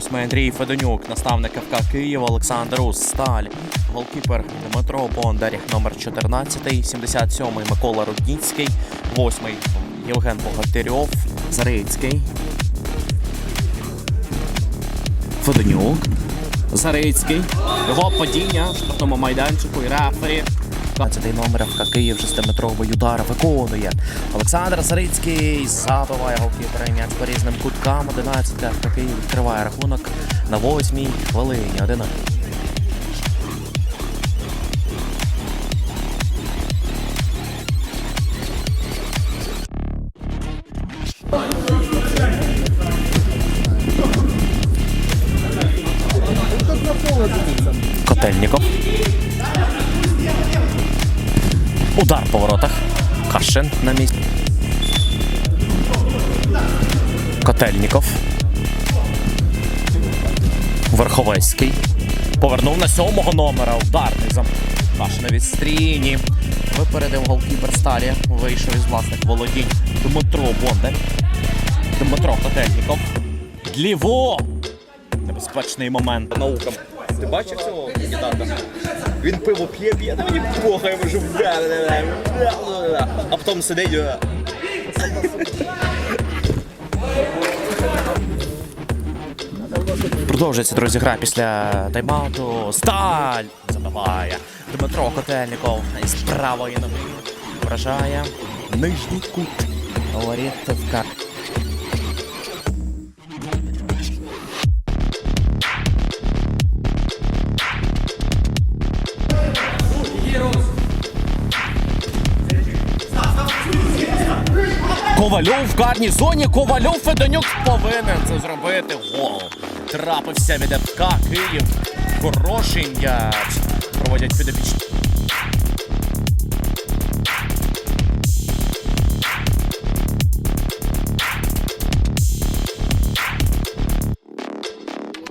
восьмий Андрій Федонюк, наставник ФК Київ Олександр Ус, Сталь, голкіпер Дмитро Бондар, номер 14, 77-й Микола Рудніцький, 8-й Євген Богатирьов, Зарицький, Федонюк, Зарицький, його падіння в штрафному майданчику і рефері. 20 номер ФК Київ, 6-метровий удар виконує. Олександр Зарицький забиває голкіпера і м'яч по різним куткам. 11 ФК Київ відкриває рахунок на 8-й хвилині. 1 Котельніков. Удар по воротах. Кашин на місці. Котельніков. Верховецький. Повернув на сьомого номера. Ударний зам. Кашин на відстріні. Випередив голкіпер Сталі. Вийшов із власних володінь. Дмитро Бондар. Дмитро Котельніков. Ліво! Небезпечний момент. Наукам. Ти бачив цього кандидата? Він пиво п'є, п'є, та мені похай вже. А потім сидить. е, Продовжується, друзі, гра після тайм-ауту. Сталь забиває. Дмитро Котельніков із правої ноги вражає нижній кут. Воріт Ковальов в карній. Ковальов Федонюк повинен це зробити. Гол. Трапився від ФК Київ. Хороший м'яч. Проводять підопічні.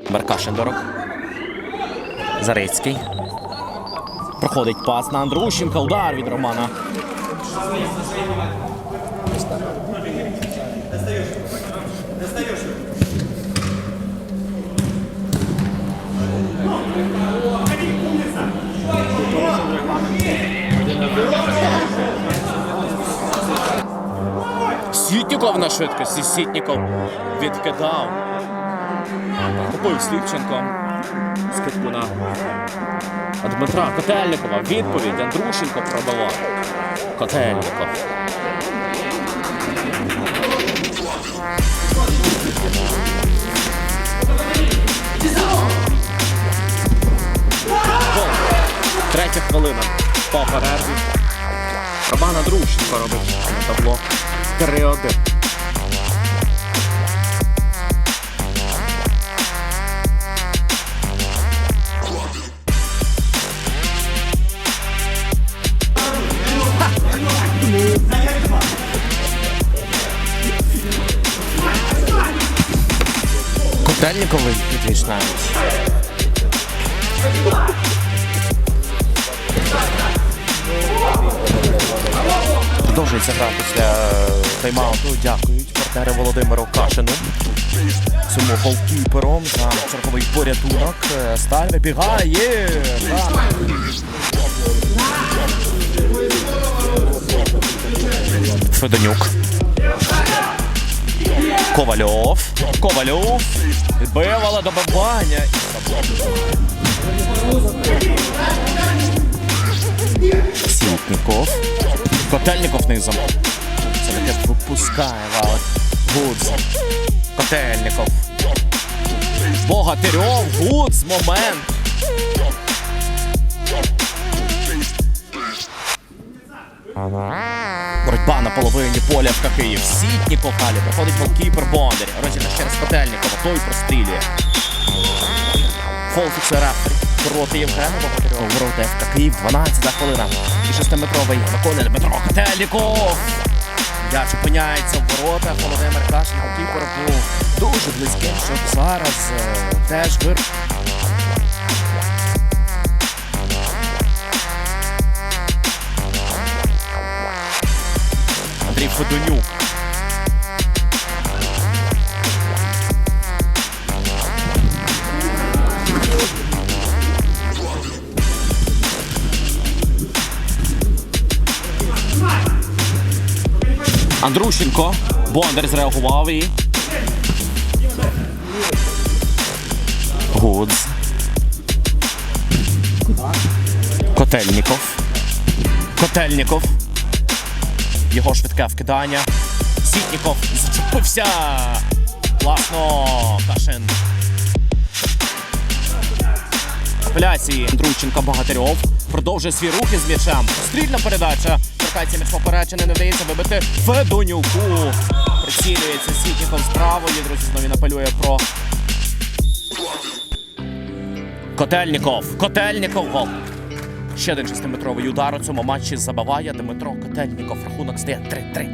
Баркашин дорог. Зарецький. Проходить пас на Андрущенка. Удар від Романа. Сітніков на швидкості. Сітніков відкидав. Купив Сліпченко. Скидку на Дмитра Котельникова. Відповідь. Андрушенко пробивав. Котельников. Гол. Третя хвилина. По перерві. Роман Андрушенко робить табло. 3-1. Котельниковий підвічна. Продовжується гра після тайм-ауту. Дякують партнери Володимиру Кашину. Цьому голкіпером за черговий порятунок. Е, Сталь вибігає. Так. Федонюк. Ковальов. Ковальов. Але добивання. Сілтніков. Котельников низом. Це таке випускає валик. Гудз. Котельников. Богатирьов. Гудз. Момент. Боротьба на половині поля в Київ. Сітніков далі. Проходить голкіпер Бондар. Розіграш через Котельникова. Той прострілює. Фол фіксує. Проти Богатирьова. Ворота ФК Київ. 12 хвилина. І шестиметровий Микола Дмитро Котельников. М'яч опиняється в воротах. Володимир Кашин, голкіпер був дуже близьким, щоб зараз е, теж вир... Федонюк. Андрушенко. Бондар зреагував і. Гудз. Котельніков. Котельніков. Його швидке вкидання. Сітніков зачепився. Класно. Кашин. Апеляції. Андрущенко Богатирьов. Продовжує свій рух із м'ячем. Стрільна передача. Торкається м'яч поперечини, не вдається вибити Федонюку. Прицілюється Сітніков з правої. Друзі, знову він апелює про Котельніков. Котельніков гол. Ще один шестиметровий удар у цьому матчі забиває Дмитро Котельніков. Рахунок стає 3-3.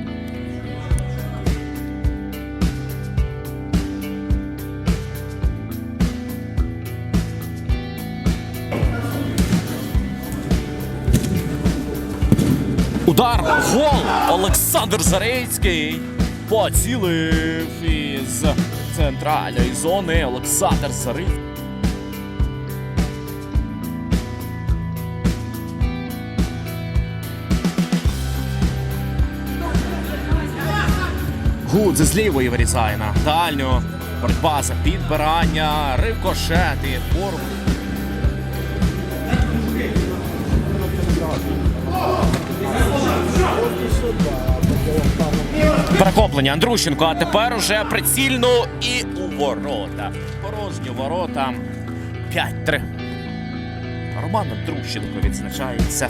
Удар, гол! Олександр Зарецький поцілив із центральної зони. Олександр Зарицький. Гудз з лівої вирізає на дальню. Боротьба за підбирання, рикошет і форму. Перехоплення Андрущенко, а тепер уже прицільно і у ворота. Порожні ворота. 5-3. Роман Андрущенко відзначається.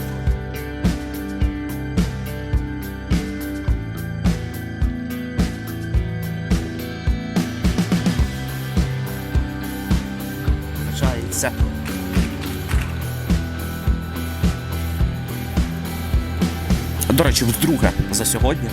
Відзначається. До речі, вдруге за сьогодні